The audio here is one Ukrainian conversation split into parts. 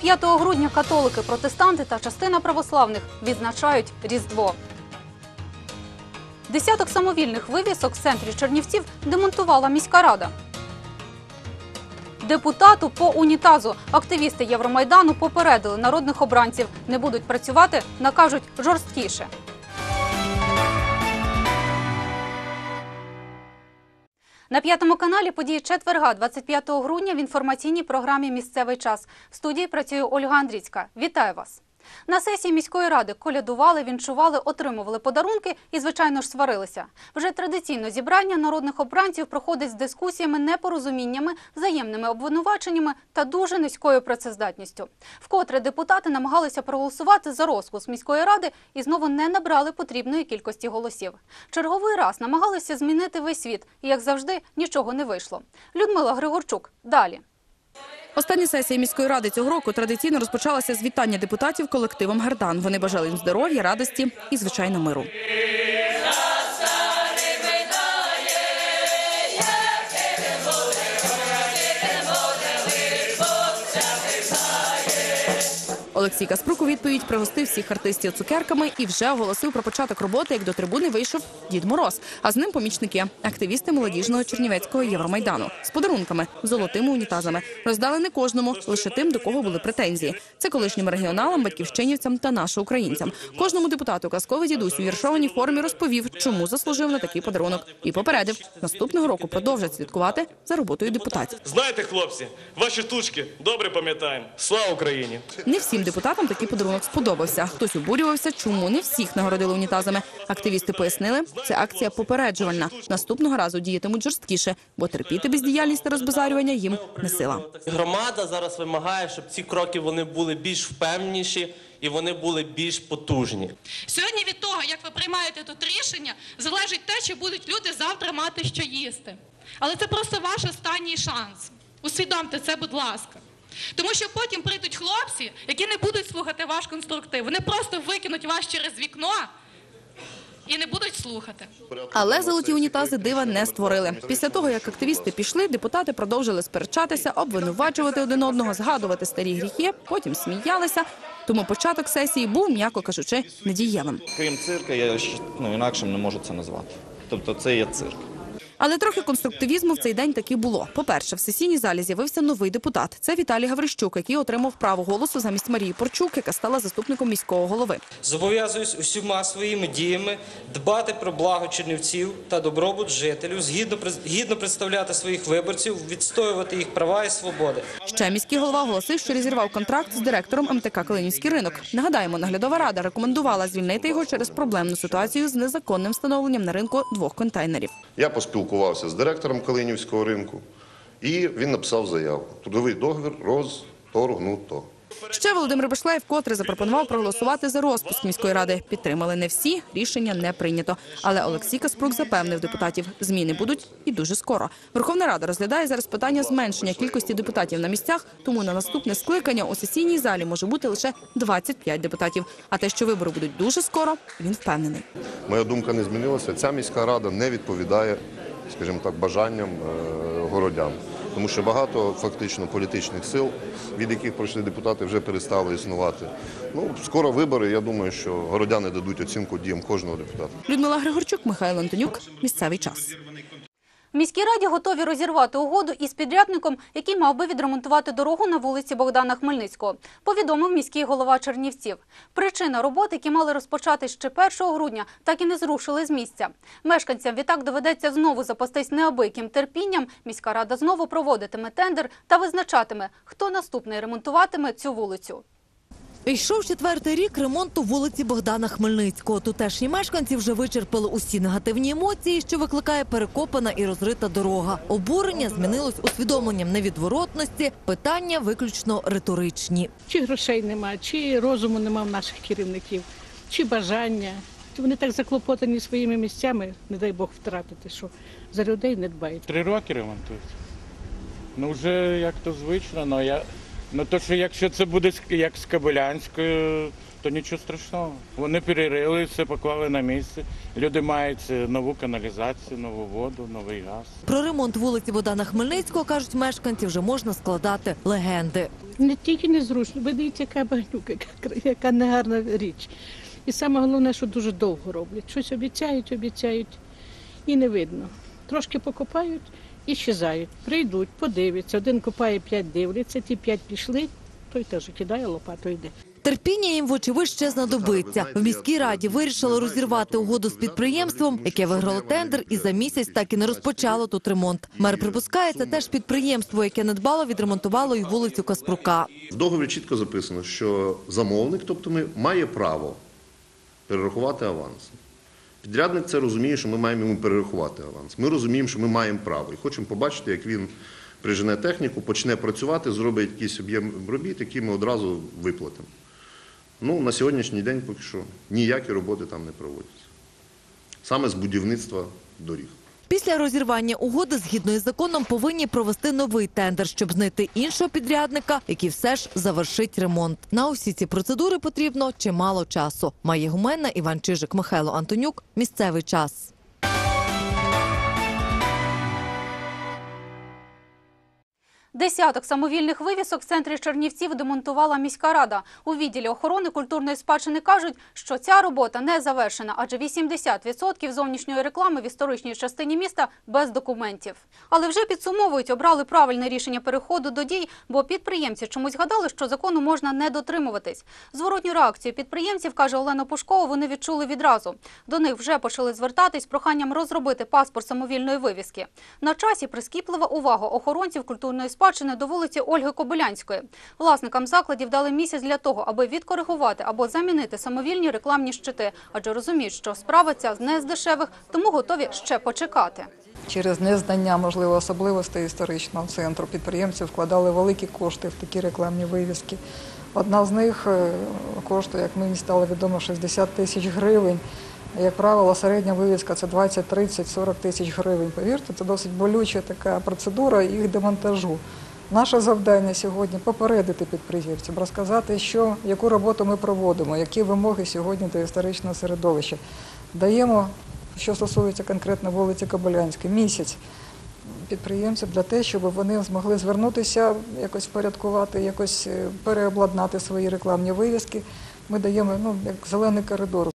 25 грудня католики, протестанти та частина православних відзначають Різдво. Десяток самовільних вивісок в центрі Чернівців демонтувала міська рада. Депутату по унітазу активісти Євромайдану попередили народних обранців. Не будуть працювати, накажуть жорсткіше. На п'ятому каналі події четверга, 25 грудня в інформаційній програмі Місцевий час. В студії працює Ольга Андрійська. Вітаю вас. На сесії міської ради колядували, вінчували, отримували подарунки і, звичайно ж, сварилися. Вже традиційно зібрання народних обранців проходить з дискусіями, непорозуміннями, взаємними обвинуваченнями та дуже низькою працездатністю. Вкотре депутати намагалися проголосувати за розпуск міської ради і знову не набрали потрібної кількості голосів. Черговий раз намагалися змінити весь світ, і як завжди нічого не вийшло. Людмила Григорчук далі. Остання сесія міської ради цього року традиційно розпочалася з вітання депутатів колективом Гардан. Вони бажали їм здоров'я, радості і звичайно миру. Олексій Каспрук у відповідь пригостив всіх артистів цукерками і вже оголосив про початок роботи, як до трибуни вийшов Дід Мороз. А з ним помічники, активісти молодіжного Чернівецького Євромайдану з подарунками, золотими унітазами. Роздали не кожному, лише тим, до кого були претензії. Це колишнім регіоналам, батьківщинівцям та нашоукраїнцям. Кожному депутату казковий дідусь у віршованій формі розповів, чому заслужив на такий подарунок, і попередив, наступного року продовжать слідкувати за роботою депутатів. Знаєте, хлопці, ваші штучки добре пам'ятаємо. Слава Україні! Не всім депутатам такий подарунок сподобався. Хтось обурювався, чому не всіх нагородили унітазами. Активісти пояснили, це акція попереджувальна. Наступного разу діятимуть жорсткіше, бо терпіти бездіяльність та розбазарювання їм не сила. Громада зараз вимагає, щоб ці кроки вони були більш впевненіші і вони були більш потужні. Сьогодні від того, як ви приймаєте тут рішення, залежить те, чи будуть люди завтра мати що їсти. Але це просто ваш останній шанс. Усвідомте це, будь ласка. Тому що потім прийдуть хлопці, які не будуть слухати ваш конструктив. Вони просто викинуть вас через вікно і не будуть слухати. Але золоті унітази дива не створили. Після того, як активісти пішли, депутати продовжили сперечатися, обвинувачувати один одного, згадувати старі гріхи, потім сміялися. Тому початок сесії був, м'яко кажучи, недієвим. Крім цирка, я ще, ну, інакшим не можу це назвати. Тобто це є цирк. Але трохи конструктивізму в цей день таки було. По-перше, в сесійній залі з'явився новий депутат. Це Віталій Гаврищук, який отримав право голосу замість Марії Порчук, яка стала заступником міського голови. Зобов'язуюсь усіма своїми діями дбати про благо чернівців та добробут жителів, згідно гідно представляти своїх виборців, відстоювати їх права і свободи. Ще міський голова оголосив, що розірвав контракт з директором МТК Калинівський ринок. Нагадаємо, наглядова рада рекомендувала звільнити його через проблемну ситуацію з незаконним встановленням на ринку двох контейнерів. Я поспілкувався з директором Калинівського ринку, і він написав заяву. Трудовий договір розторгнуто. Ще Володимир Башлеєв вкотре запропонував проголосувати за розпуск міської ради. Підтримали не всі, рішення не прийнято. Але Олексій Каспрук запевнив депутатів, зміни будуть і дуже скоро. Верховна Рада розглядає зараз питання зменшення кількості депутатів на місцях, тому на наступне скликання у сесійній залі може бути лише 25 депутатів. А те, що вибори будуть дуже скоро, він впевнений. Моя думка не змінилася. Ця міська рада не відповідає, скажімо так, бажанням е, городян. Тому що багато фактично політичних сил, від яких пройшли депутати, вже перестали існувати. Ну, скоро вибори. Я думаю, що городяни дадуть оцінку діям кожного депутата. Людмила Григорчук, Михайло Антонюк. Місцевий час. Міській раді готові розірвати угоду із підрядником, який мав би відремонтувати дорогу на вулиці Богдана Хмельницького, повідомив міський голова Чернівців. Причина роботи, які мали розпочати ще 1 грудня, так і не зрушили з місця. Мешканцям відтак доведеться знову запастись неабияким терпінням. Міська рада знову проводитиме тендер та визначатиме, хто наступний ремонтуватиме цю вулицю. Йшов четвертий рік ремонту вулиці Богдана Хмельницького. Тутешні мешканці вже вичерпали усі негативні емоції, що викликає перекопана і розрита дорога. Обурення змінилось усвідомленням невідворотності. Питання виключно риторичні. Чи грошей нема, чи розуму нема в наших керівників, чи бажання. Вони так заклопотані своїми місцями, не дай Бог втратити, що за людей не дбають. Три роки ремонтують. Ну вже як то звично, але я. Ну то що якщо це буде як з Кабелянською, то нічого страшного. Вони перерили, все поклали на місце. Люди мають нову каналізацію, нову воду, новий газ. Про ремонт вулиці Богдана Хмельницького кажуть мешканці, вже можна складати легенди. Не тільки незручно, ви дивіться, яка багнюка, яка, негарна річ. І саме головне, що дуже довго роблять. Щось обіцяють, обіцяють і не видно. Трошки покопають щезають. Прийдуть, подивляться. Один копає, п'ять дивляться, ті п'ять пішли, той теж кидає лопату йде. Терпіння їм, вочевидь, ще знадобиться. В міській раді вирішили розірвати угоду з підприємством, яке виграло тендер, і за місяць так і не розпочало тут ремонт. Мер припускає, це теж підприємство, яке недбало відремонтувало і вулицю Каспрука. В договорі чітко записано, що замовник, тобто ми, має право перерахувати аванс. Підрядник це розуміє, що ми маємо йому перерахувати аванс. Ми розуміємо, що ми маємо право і хочемо побачити, як він прижене техніку, почне працювати, зробить якийсь об'єм робіт, який ми одразу виплатимо. Ну, на сьогоднішній день поки що ніякі роботи там не проводяться. Саме з будівництва доріг. Після розірвання угоди, згідно із законом, повинні провести новий тендер, щоб знайти іншого підрядника, який все ж завершить ремонт. На усі ці процедури потрібно чимало часу. Має гуменна Іван Чижик, Михайло Антонюк. Місцевий час. Десяток самовільних вивісок в центрі Чернівців демонтувала міська рада. У відділі охорони культурної спадщини кажуть, що ця робота не завершена, адже 80% зовнішньої реклами в історичній частині міста без документів. Але вже підсумовують, обрали правильне рішення переходу до дій, бо підприємці чомусь гадали, що закону можна не дотримуватись. Зворотню реакцію підприємців, каже Олена Пушкова, вони відчули відразу. До них вже почали звертатись проханням розробити паспорт самовільної вивіски. На часі прискіплива увага охоронців культурної спадщини до вулиці Ольги Кобилянської. Власникам закладів дали місяць для того, аби відкоригувати або замінити самовільні рекламні щити, адже розуміють, що справа ця не з дешевих, тому готові ще почекати. Через незнання, можливо, особливостей історичного центру підприємці вкладали великі кошти в такі рекламні вивіски. Одна з них е, коштує, як мені стало відомо, 60 тисяч гривень. Як правило, середня вивіска це 20, 30, 40 тисяч гривень. Повірте, це досить болюча така процедура їх демонтажу. Наше завдання сьогодні попередити підприємців, розказати, що, яку роботу ми проводимо, які вимоги сьогодні до історичного середовища. Даємо, що стосується конкретно вулиці Кобилянської, місяць підприємцям для того, щоб вони змогли звернутися, якось впорядкувати, якось е, переобладнати свої рекламні вивіски. Ми даємо ну, як зелений коридор.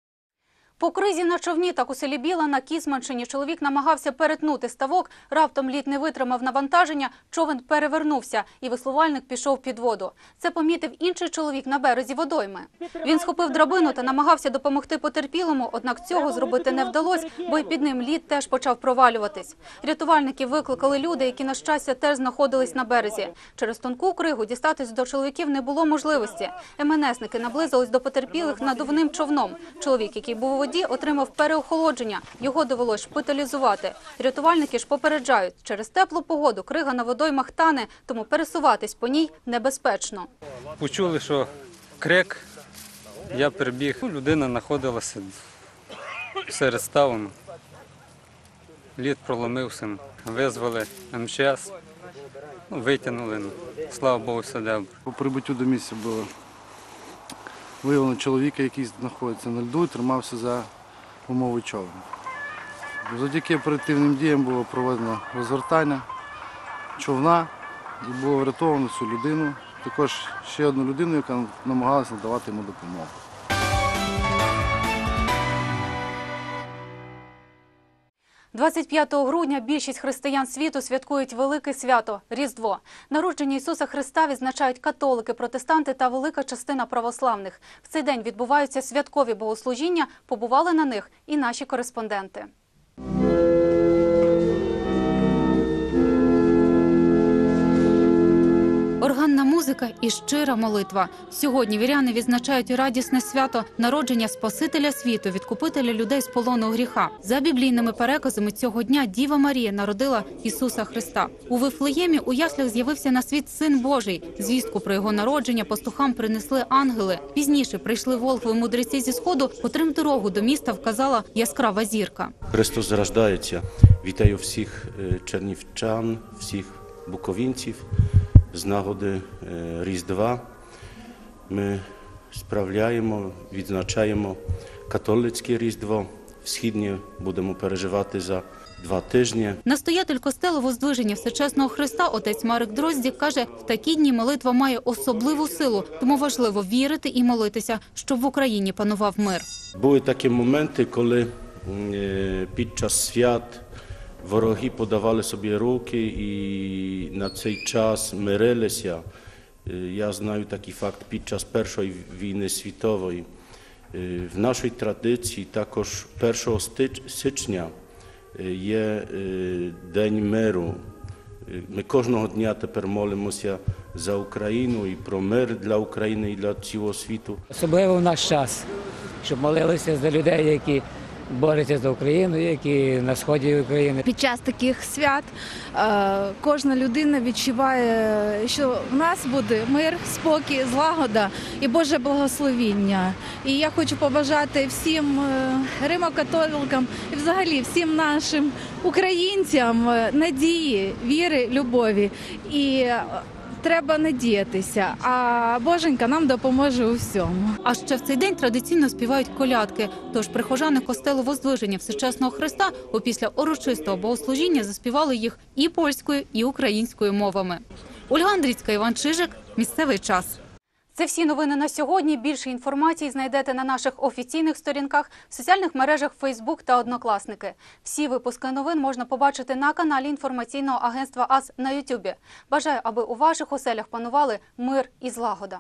По кризі на човні, так у селі Біла на Кісманщині чоловік намагався перетнути ставок, раптом лід не витримав навантаження, човен перевернувся і веслувальник пішов під воду. Це помітив інший чоловік на березі водойми. Він схопив драбину та намагався допомогти потерпілому, однак цього зробити не вдалося, бо й під ним лід теж почав провалюватись. Рятувальники викликали люди, які, на щастя, теж знаходились на березі. Через тонку кригу дістатись до чоловіків не було можливості. МНСники наблизились до потерпілих надувним човном. Чоловік, який був у воді, отримав переохолодження. Його довелось шпиталізувати. Рятувальники ж попереджають, через теплу погоду крига на водоймах тане, тому пересуватись по ній небезпечно. Почули, що крик, я прибіг. Людина знаходилася серед ставом. Лід проломився, визвали МЧС, ну, витягнули. ну, Слава Богу, все добре. По прибуттю до місця було виявлено чоловіка, який знаходиться на льду і тримався за умови човна. Завдяки оперативним діям було проведено розгортання човна і було врятовано цю людину. Також ще одну людину, яка намагалася надавати йому допомогу. – 25 грудня більшість християн світу святкують велике свято – Різдво. Народження Ісуса Христа відзначають католики, протестанти та велика частина православних. В цей день відбуваються святкові богослужіння, побували на них і наші кореспонденти. Органна музика і щира молитва. Сьогодні віряни відзначають радісне свято народження Спасителя світу, відкупителя людей з полону гріха. За біблійними переказами цього дня Діва Марія народила Ісуса Христа. У Вифлеємі у яслях з'явився на світ Син Божий. Звістку про його народження пастухам принесли ангели. Пізніше прийшли волхви мудреці зі сходу, котрим дорогу до міста вказала яскрава зірка. Христос зарождається. Вітаю всіх е, чернівчан, всіх буковинців з нагоди е, Різдва. Ми справляємо, відзначаємо католицьке Різдво. В Східні будемо переживати за dwa tygodnie. Настоятель костелу Воздвиження Всечесного Христа, отець Марик Дроздік, каже, в такі дні молитва має особливу силу, тому важливо вірити і молитися, щоб в Україні панував мир. Були такі моменти, коли е, під час свят вороги подавали собі руки і на цей час мирилися. Е, Я знаю такий факт під час Першої війни світової. Е, В нашій традиції також 1 стич- січня е, є День миру. Ми кожного дня тепер молимося за Україну і про мир для України і для цілого світу. Особливо в наш час, щоб молилися за людей, які борються за Україну, які на сході України. Під час таких свят е, кожна людина відчуває, що в нас буде мир, спокій, злагода і Боже благословіння. І я хочу побажати всім е, римокатоликам і взагалі всім нашим українцям е, надії, віри, любові. І треба надіятися, а Боженька нам допоможе у всьому. А ще в цей день традиційно співають колядки. Тож прихожани костелу Воздвиження Всечесного Христа опісля урочистого богослужіння заспівали їх і польською, і українською мовами. Ольга Андрійська, Іван Чижик. Місцевий час. Це всі новини на сьогодні. Більше інформації знайдете на наших офіційних сторінках, в соціальних мережах Facebook та Однокласники. Всі випуски новин можна побачити на каналі інформаційного агентства АС на Ютубі. Бажаю, аби у ваших оселях панували мир і злагода.